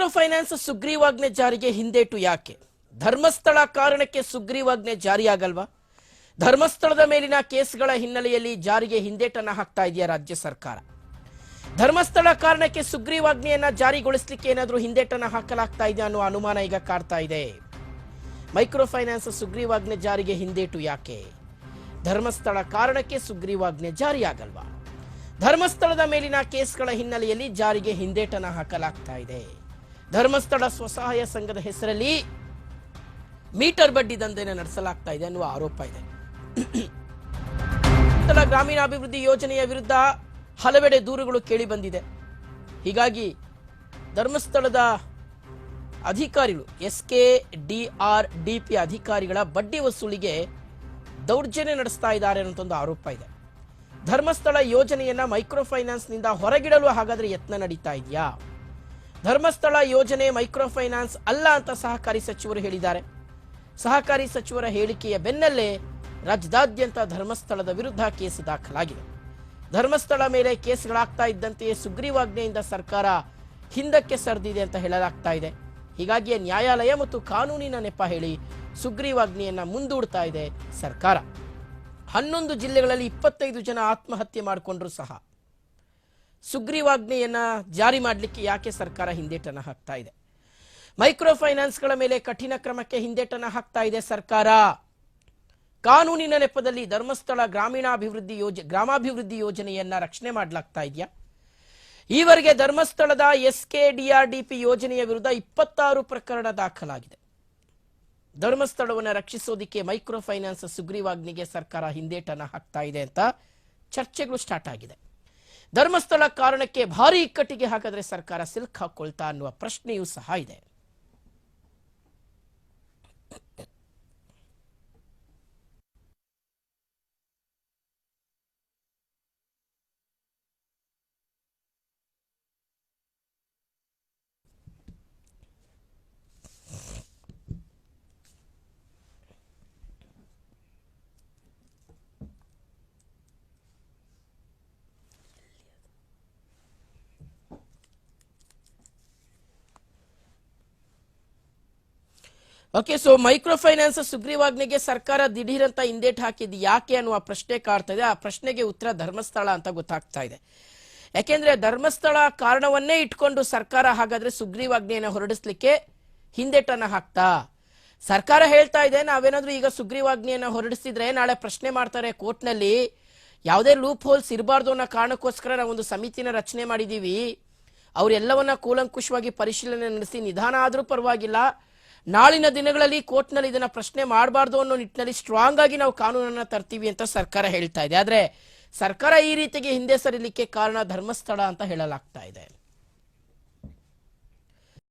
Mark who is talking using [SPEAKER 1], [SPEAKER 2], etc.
[SPEAKER 1] Micro finance ಸುಗ್ರೀವಾಜ್ಞೆ ಜಾರಿಗೆ ಹಿಂದೇಟು ಯಾಕೆ? ಧರ್ಮಸ್ಥಳ ಕಾರಣಕ್ಕೆ ಸುಗ್ರೀವಾಜ್ಞೆ ಜಾರಿಯಾಗಲ್ವಾ? ಧರ್ಮಸ್ಥಳದ ಮೇಲಿನ ಕೇಸ್ಗಳ ಹಿನ್ನೆಲೆಯಲ್ಲಿ ಜಾರಿಗೆ ಹಿಂದೇಟನ್ನ ಹಾಕ್ತಾ ಇದೆಯಾ ರಾಜ್ಯ ಸರ್ಕಾರ? ಧರ್ಮಸ್ಥಳ ಕಾರಣಕ್ಕೆ ಸುಗ್ರೀವಾಜ್ಞೆಯನ್ನ ಜಾರಿಗೊಳಿಸಲಿಕ್ಕೆ ಏನಾದರೂ ಹಿಂದೇಟನ್ನ ಹಾಕಲಾಗ್ತಾ ಇದೆ ಅನ್ನೋ ಅನುಮಾನ ಈಗ ಕಾಡ್ತಾ ಇದೆ. ಮೈಕ್ರೋ ಫೈನಾನ್ಸ್ ಸುಗ್ರೀವಾಜ್ಞೆ ಜಾರಿಗೆ ಹಿಂದೇಟು ಯಾಕೆ? ಧರ್ಮಸ್ಥಳ ಕಾರಣಕ್ಕೆ ಸುಗ್ರೀವಾಜ್ಞೆ ಜಾರಿಯಾಗಲ್ವಾ? ಧರ್ಮಸ್ಥಳದ ಮೇಲಿನ ಕೇಸ್ಗಳ ಹಿನ್ನೆಲೆಯಲ್ಲಿ ಜಾರಿಗೆ ಹಿಂದೇಟನ ಹಾಕಲಾಗ್ತಾ ಇದೆ. ಧರ್ಮಸ್ಥಳ ಸ್ವಸಹಾಯ ಸಂಘದ ಹೆಸರಲ್ಲಿ ಮೀಟರ್ ಬಡ್ಡಿ ದಂಧೆಯನ್ನು ನಡೆಸಲಾಗ್ತಾ ಇದೆ ಅನ್ನುವ ಆರೋಪ ಇದೆ. ಗ್ರಾಮೀಣಾಭಿವೃದ್ಧಿ ಯೋಜನೆಯ ವಿರುದ್ಧ ಹಲವೆಡೆ ದೂರುಗಳು ಕೇಳಿ ಬಂದಿದೆ. ಹೀಗಾಗಿ ಧರ್ಮಸ್ಥಳದ ಅಧಿಕಾರಿಗಳು S K D R D P ಅಧಿಕಾರಿಗಳ ಬಡ್ಡಿ ವಸೂಲಿಗೆ ದೌರ್ಜನ್ಯ ನಡೆಸ್ತಾ ಇದ್ದಾರೆ ಅನ್ನೋ ಒಂದು ಆರೋಪ ಇದೆ. ಧರ್ಮಸ್ಥಳ ಯೋಜನೆಯನ್ನ ಮೈಕ್ರೋ ಫೈನಾನ್ಸ್ನಿಂದ ಹೊರಗಿಡಲು ಹಾಗಾದ್ರೆ ಯತ್ನ ನಡೀತಾ ಇದೆಯಾ? ಧರ್ಮಸ್ಥಳ ಯೋಜನೆ ಮೈಕ್ರೋ ಫೈನಾನ್ಸ್ ಅಲ್ಲ ಅಂತ ಸಹಕಾರಿ ಸಚಿವರು ಹೇಳಿದ್ದಾರೆ. ಸಹಕಾರಿ ಸಚಿವರ ಹೇಳಿಕೆಯ ಬೆನ್ನಲ್ಲೇ ರಾಜ್ಯದಾದ್ಯಂತ ಧರ್ಮಸ್ಥಳದ ವಿರುದ್ಧ ಕೇಸ್ ದಾಖಲಾಗಿದೆ. ಧರ್ಮಸ್ಥಳ ಮೇಲೆ ಕೇಸ್ಗಳಾಗ್ತಾ ಇದ್ದಂತೆಯೇ ಸುಗ್ರೀವಾಜ್ಞೆಯಿಂದ ಸರ್ಕಾರ ಹಿಂದಕ್ಕೆ ಸರಿದಿದೆ ಅಂತ ಹೇಳಲಾಗ್ತಾ ಇದೆ. ಹೀಗಾಗಿ ನ್ಯಾಯಾಲಯ ಮತ್ತು ಕಾನೂನಿನ ನೆಪ ಹೇಳಿ ಸುಗ್ರೀವಾಜ್ಞೆಯನ್ನ ಮುಂದೂಡ್ತಾ ಇದೆ ಸರ್ಕಾರ. ಹನ್ನೊಂದು ಜಿಲ್ಲೆಗಳಲ್ಲಿ ಇಪ್ಪತ್ತೈದು ಜನ ಆತ್ಮಹತ್ಯೆ ಮಾಡಿಕೊಂಡ್ರು ಸಹ. ಸುಗ್ರೀವಾಜ್ಞೆಯನ್ನ ಜಾರಿ ಮಾಡಲಿಕ್ಕೆ ಯಾಕೆ ಸರ್ಕಾರ ಹಿಂದೇಟನ ಹಾಕ್ತಾ ಇದೆ? ಮೈಕ್ರೋ ಫೈನಾನ್ಸ್ಗಳ ಮೇಲೆ ಕಠಿಣ ಕ್ರಮಕ್ಕೆ ಹಿಂದೇಟನ ಹಾಕ್ತಾ ಇದೆ ಸರ್ಕಾರ. ಕಾನೂನಿನ ನೆಪದಲ್ಲಿ ಧರ್ಮಸ್ಥಳ ಗ್ರಾಮೀಣಾಭಿವೃದ್ಧಿ ಯೋಜ, ಗ್ರಾಮಾಭಿವೃದ್ಧಿ ಯೋಜನೆಯನ್ನ ರಕ್ಷಣೆ ಮಾಡಲಾಗ್ತಾ ಇದೆಯಾ? ಈವರೆಗೆ ಧರ್ಮಸ್ಥಳದ ಎಸ್ ಕೆ ಡಿಆರ್ಡಿಪಿ ಯೋಜನೆಯ ವಿರುದ್ಧ ಇಪ್ಪತ್ತಾರು ಪ್ರಕರಣ ದಾಖಲಾಗಿದೆ. ಧರ್ಮಸ್ಥಳವನ್ನು ರಕ್ಷಿಸೋದಿಕ್ಕೆ ಮೈಕ್ರೋ ಫೈನಾನ್ಸ್ ಸುಗ್ರೀವಾಜ್ಞೆಗೆ ಸರ್ಕಾರ ಹಿಂದೇಟನ ಹಾಕ್ತಾ ಇದೆ ಅಂತ ಚರ್ಚೆಗಳು ಸ್ಟಾರ್ಟ್ ಆಗಿದೆ. ಧರ್ಮಸ್ಥಳ ಕಾರಣಕ್ಕೆ ಭಾರಿ ಇಕ್ಕಟ್ಟಿಗೆ ಹಾಕಿದ್ರೆ ಸರ್ಕಾರ ಸಿಲ್ಕ್ ಹಾಕೊಳ್ತಾ ಅನ್ನುವ ಪ್ರಶ್ನೆಯೂ ಸಹ ಇದೆ. ಓಕೆ ಸೊ ಮೈಕ್ರೋ ಫೈನಾನ್ಸ್ ಸುಗ್ರೀವಾಜ್ಞೆಗೆ ಸರ್ಕಾರ ದಿಢೀರಂತ ಹಿಂದೇಟ್ ಹಾಕಿದ್ ಯಾಕೆ ಅನ್ನುವ ಪ್ರಶ್ನೆ ಕಾಡ್ತಾ ಇದೆ. ಆ ಪ್ರಶ್ನೆಗೆ ಉತ್ತರ ಧರ್ಮಸ್ಥಳ ಅಂತ ಗೊತ್ತಾಗ್ತಾ ಇದೆ. ಯಾಕೆಂದ್ರೆ ಧರ್ಮಸ್ಥಳ ಕಾರಣವನ್ನೇ ಇಟ್ಕೊಂಡು ಸರ್ಕಾರ ಹಾಗಾದ್ರೆ ಸುಗ್ರೀವಾಜ್ಞೆಯನ್ನು ಹೊರಡಿಸ್ಲಿಕ್ಕೆ ಹಿಂದೇಟನ್ನು ಹಾಕ್ತಾ? ಸರ್ಕಾರ ಹೇಳ್ತಾ ಇದೆ, ನಾವೇನಾದ್ರೂ ಈಗ ಸುಗ್ರೀವಾಜ್ಞೆಯನ್ನು ಹೊರಡಿಸಿದ್ರೆ ನಾಳೆ ಪ್ರಶ್ನೆ ಮಾಡ್ತಾರೆ ಕೋರ್ಟ್ನಲ್ಲಿ. ಯಾವುದೇ ಲೂಪ್ ಹೋಲ್ಸ್ ಇರಬಾರ್ದು ಅನ್ನೋ ಕಾರಣಕ್ಕೋಸ್ಕರ ನಾವೊಂದು ಸಮಿತಿನ ರಚನೆ ಮಾಡಿದ್ದೀವಿ. ಅವರೆಲ್ಲವನ್ನ ಕೂಲಂಕುಷವಾಗಿ ಪರಿಶೀಲನೆ ನಡೆಸಿ, ನಿಧಾನ ಆದರೂ ಪರವಾಗಿಲ್ಲ. ನಾಳಿನ ದಿನಗಳಲ್ಲಿ ಕೋರ್ಟ್ನಲ್ಲಿ ಇದನ್ನ ಪ್ರಶ್ನೆ ಮಾಡಬಾರ್ದು ಅನ್ನೋ ನಿಟ್ಟಿನಲ್ಲಿ ಸ್ಟ್ರಾಂಗ್ ಆಗಿ ನಾವು ಕಾನೂನನ್ನ ತರ್ತೀವಿ ಅಂತ ಸರ್ಕಾರ ಹೇಳ್ತಾ ಇದೆ. ಆದ್ರೆ ಸರ್ಕಾರ ಈ ರೀತಿಗೆ ಹಿಂದೆ ಸರಿಲಿಕ್ಕೆ ಕಾರಣ ಧರ್ಮಸ್ಥಳ ಅಂತ ಹೇಳಲಾಗ್ತಾ ಇದೆ.